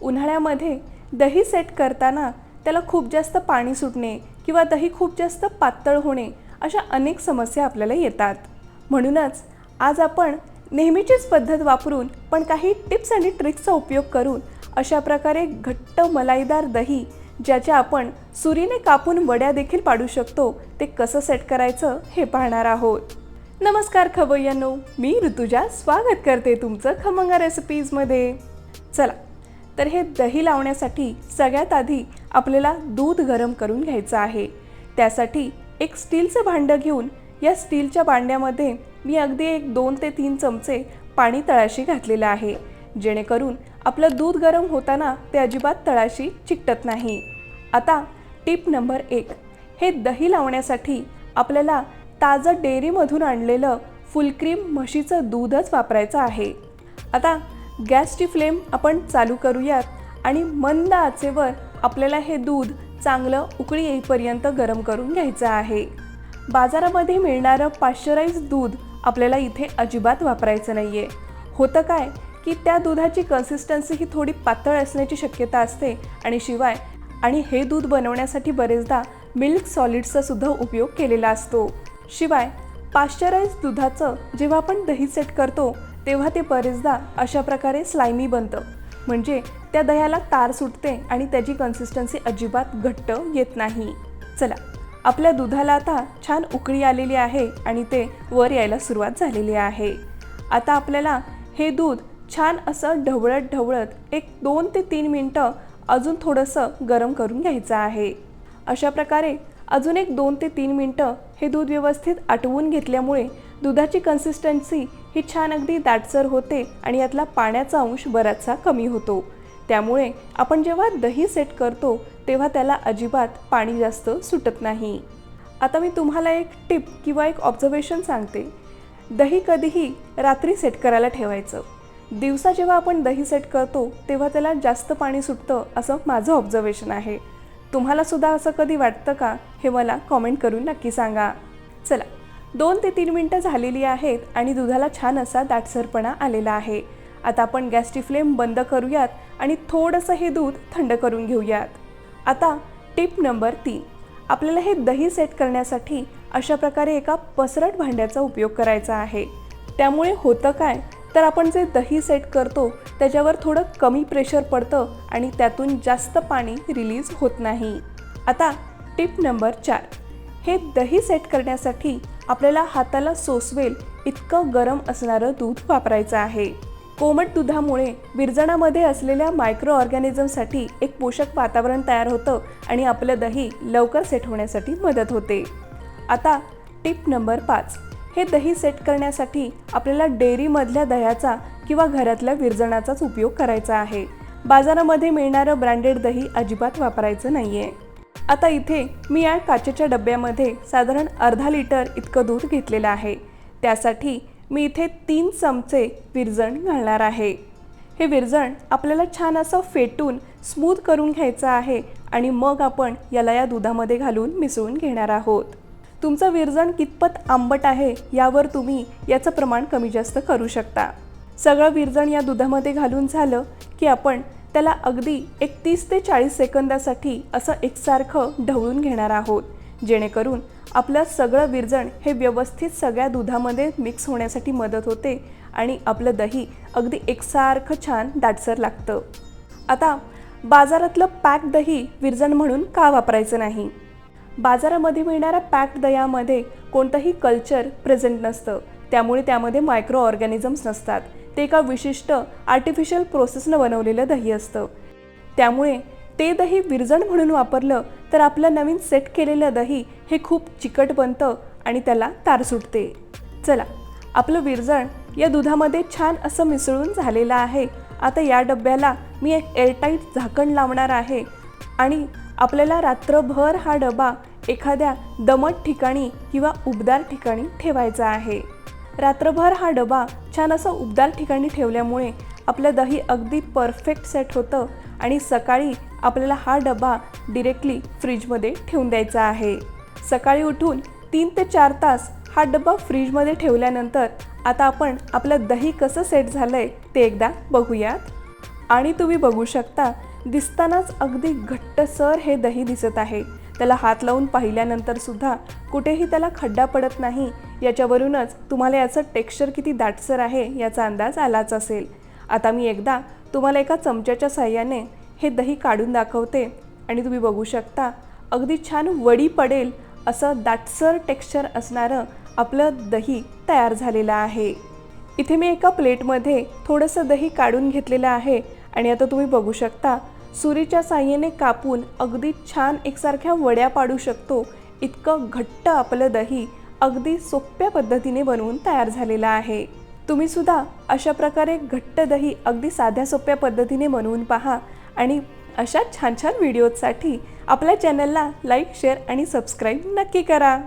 उन्हाळ्यामध्ये दही सेट करताना त्याला खूप जास्त पाणी सुटणे किंवा दही खूप जास्त पातळ होणे अशा अनेक समस्या आपल्याला येतात. म्हणूनच आज आपण नेहमीचीच पद्धत वापरून पण काही टिप्स आणि ट्रिक्सचा उपयोग करून अशा प्रकारे घट्ट मलाईदार दही ज्याच्या आपण सुरीने कापून वड्या देखील पाडू शकतो ते कसं सेट करायचं हे पाहणार आहोत. नमस्कार खवय्यांनो मी ऋतुजा. स्वागत करते तुमचं खमंगा रेसिपीजमध्ये चला तर हे दही लावण्यासाठी सगळ्यात आधी आपल्याला दूध गरम करून घ्यायचं आहे. त्यासाठी एक स्टीलचं भांडं घेऊन या स्टीलच्या भांड्यामध्ये मी अगदी एक दोन ते तीन चमचे पाणी तळाशी घातलेलं आहे. जेणेकरून आपलं दूध गरम होताना ते अजिबात तळाशी चिकटत नाही. आता टिप नंबर एक. हे दही लावण्यासाठी आपल्याला ताजं डेअरीमधून आणलेलं फुलक्रीम म्हशीचं दूधच वापरायचं आहे. आता गॅसची फ्लेम आपण चालू करूयात आणि मंद आचेवर आपल्याला हे दूध चांगलं उकळी येईपर्यंत गरम करून घ्यायचं आहे. बाजारामध्ये मिळणारं पाश्चराईज दूध आपल्याला इथे अजिबात वापरायचं नाही आहे होतं काय की त्या दुधाची कन्सिस्टन्सी ही थोडी पातळ असण्याची शक्यता असते आणि शिवाय आणि हे दूध बनवण्यासाठी बरेचदा मिल्क सॉलिड्सचा सुद्धा उपयोग केलेला असतो. शिवाय पाश्चराईज दुधाचं जेव्हा आपण दही सेट करतो तेव्हा ते बरेचदा अशा प्रकारे स्लायमी बनतं. म्हणजे त्या दह्याला तार सुटते आणि त्याची कन्सिस्टन्सी अजिबात घट्ट येत नाही. चला आपल्या दुधाला आता छान उकळी आलेली आहे आणि ते वर यायला सुरुवात झालेली आहे. आता आपल्याला हे दूध छान असं ढवळत ढवळत एक दोन ते तीन मिनटं अजून थोडंसं गरम करून घ्यायचं आहे. अशा प्रकारे अजून एक दोन ते तीन मिनटं हे दूध व्यवस्थित आटवून घेतल्यामुळे दुधाची कन्सिस्टन्सी ही छान अगदी दाटसर होते आणि यातला पाण्याचा अंश बराचसा कमी होतो. त्यामुळे आपण जेव्हा दही सेट करतो तेव्हा त्याला अजिबात पाणी जास्त सुटत नाही. आता मी तुम्हाला एक टिप किंवा एक ऑब्झर्वेशन सांगते. दही कधीही रात्री सेट करायला ठेवायचं. दिवसा जेव्हा आपण दही सेट करतो तेव्हा त्याला जास्त पाणी सुटतं असं माझं ऑब्झर्वेशन आहे. तुम्हाला सुद्धा असं कधी वाटतं का? हे मला कॉमेंट करून नक्की सांगा. चला दोन ते तीन मिनटं झालेली आहेत आणि दुधाला छान असा दाटसरपणा आलेला आहे. आता आपण गॅसची फ्लेम बंद करूयात आणि थोडंसं हे दूध थंड करून घेऊयात. आता टिप नंबर तीन. आपल्याला हे दही सेट करण्यासाठी अशा प्रकारे एका पसरट भांड्याचा उपयोग करायचा आहे. त्यामुळे होतं काय? तर आपण जे दही सेट करतो त्याच्यावर थोडं कमी प्रेशर पडतं आणि त्यातून जास्त पाणी रिलीज होत नाही. आता टिप नंबर चार. हे दही सेट करण्यासाठी आपल्याला हाताला सोसवेल इतकं गरम असणारं दूध वापरायचं आहे. कोमट दुधामुळे विरजणामध्ये असलेल्या मायक्रो ऑर्गॅनिझमसाठी एक पोषक वातावरण तयार होतं आणि आपलं दही लवकर सेट होण्यासाठी मदत होते. आता टिप नंबर पाच. हे दही सेट करण्यासाठी आपल्याला डेअरीमधल्या दह्याचा किंवा घरातल्या विरजणाचाच उपयोग करायचा आहे. बाजारामध्ये मिळणारं ब्रँडेड दही अजिबात वापरायचं नाही आहे आता इथे मी या काचेच्या डब्यामध्ये साधारण अर्धा लिटर इतकं दूध घेतलेलं आहे. त्यासाठी मी इथे तीन चमचे विरजण घालणार आहे. हे विरजण आपल्याला छान असं फेटून स्मूथ करून घ्यायचं आहे आणि मग आपण याला या दुधामध्ये घालून मिसळून घेणार आहोत. तुमचं विरजण कितपत आंबट आहे यावर तुम्ही याचं प्रमाण कमी जास्त करू शकता. सगळं विरजण या दुधामध्ये घालून झालं की आपण त्याला अगदी एक तीस ते चाळीस सेकंदासाठी असं एकसारखं ढवळून घेणार आहोत. जेणेकरून आपलं सगळं विरजण हे व्यवस्थित सगळ्या दुधामध्ये मिक्स होण्यासाठी मदत होते आणि आपलं दही अगदी एकसारखं छान दाटसर लागतं. आता बाजारातलं पॅक दही विरजण म्हणून का वापरायचं नाही? बाजारामध्ये मिळणाऱ्या पॅक्ड दह्यामध्ये कोणतंही कल्चर प्रेझेंट नसतं. त्यामुळे त्यामध्ये मायक्रो ऑर्गॅनिझम्स नसतात. ते एका विशिष्ट आर्टिफिशियल प्रोसेसनं बनवलेलं दही असतं. त्यामुळे ते दही विरजण म्हणून वापरलं तर आपलं नवीन सेट केलेलं दही हे खूप चिकट बनतं आणि त्याला तार सुटते. चला आपलं विरजण या दुधामध्ये छान असं मिसळून झालेलं आहे. आता या डब्याला मी एक एअरटाईट झाकण लावणार आहे आणि आपल्याला रात्रभर हा डबा एखाद्या दमट ठिकाणी किंवा उबदार ठिकाणी ठेवायचा आहे. रात्रभर हा डबा छान असं उबदार ठिकाणी ठेवल्यामुळे आपलं दही अगदी परफेक्ट सेट होतं आणि सकाळी आपल्याला हा डबा डिरेक्टली फ्रीजमध्ये ठेवून द्यायचा आहे. सकाळी उठून तीन ते चार तास हा डबा फ्रीजमध्ये ठेवल्यानंतर आता आपण आपलं दही कसं सेट झालं आहे ते एकदा बघूयात. आणि तुम्ही बघू शकता दिसतानाच अगदी घट्टसर हे दही दिसत आहे. त्याला हात लावून पाहिल्यानंतर सुद्धा कुठेही त्याला खड्डा पडत नाही याच्यावरूनच तुम्हाला याचं टेक्स्चर किती दाटसर आहे याचा अंदाज आलाच असेल. आता मी एकदा तुम्हाला एका चमच्याच्या साह्याने हे दही काढून दाखवते आणि तुम्ही बघू शकता अगदी छान वडी पडेल असं दाटसर टेक्स्चर असणारं आपलं दही तयार झालेलं आहे. इथे मी एका प्लेटमध्ये थोडंसं दही काढून घेतलेलं आहे आणि आता तुम्ही बघू शकता सुरीच्या साह्याने कापून अगदी छान एकसारख्या वड्या पाडू शकतो इतकं घट्ट आपलं दही अगदी सोप्या पद्धतीने बनवून तयार झालेला आहे. तुम्ही सुद्धा अशा प्रकारे घट्ट दही अगदी साध्या सोप्या पद्धतीने बनवून पहा आणि अशा छान छान व्हिडिओजसाठी आपल्या चॅनलला लाईक शेअर आणि सबस्क्राईब नक्की करा.